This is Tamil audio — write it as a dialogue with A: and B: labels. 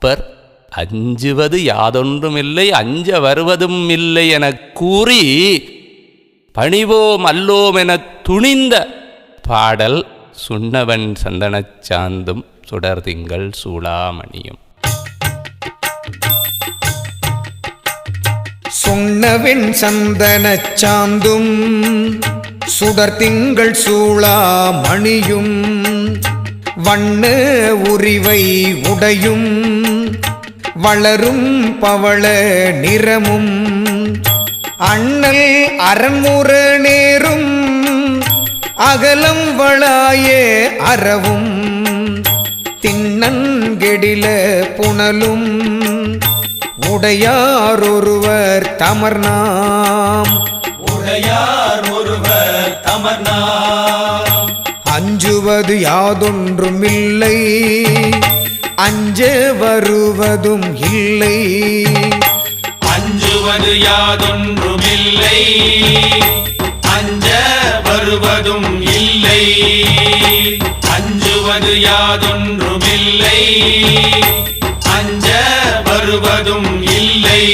A: அப்பர் அஞ்சுவது யாதொன்றுமில்லை அஞ்ச வருவதும் இல்லை எனக் கூறி பணிவோம் அல்லோம் எனத் துணிந்த பாடல் சுண்ணவன் சந்தனச் சாந்தும் சுடர்திங்கள் சூளாமணியும்.
B: சொன்னவின் சந்தனச் சாந்தும் சுடர் திங்கள் சூளா மணியும் வண்ண உரிவை உடையும் வளரும் பவள நிறமும். அண்ணல் அரண்முற நேரும் அகலம் வளாய அறவும். திண்ணங்கெடில புனலும் உடையார் ஒருவர் தமர்நாம்.
C: உடையார் ஒருவர் தமர்நாம்.
B: அஞ்சுவது யாதொன்றும் இல்லை அஞ்சே வருவதும் இல்லை.
C: அஞ்சுவது யாதொன்றும் இல்லை அஞ்ச வருவதும் இல்லை. அஞ்சுவது யாதொன்றும் இல்லை அஞ்ச வருவதும் இல்லை.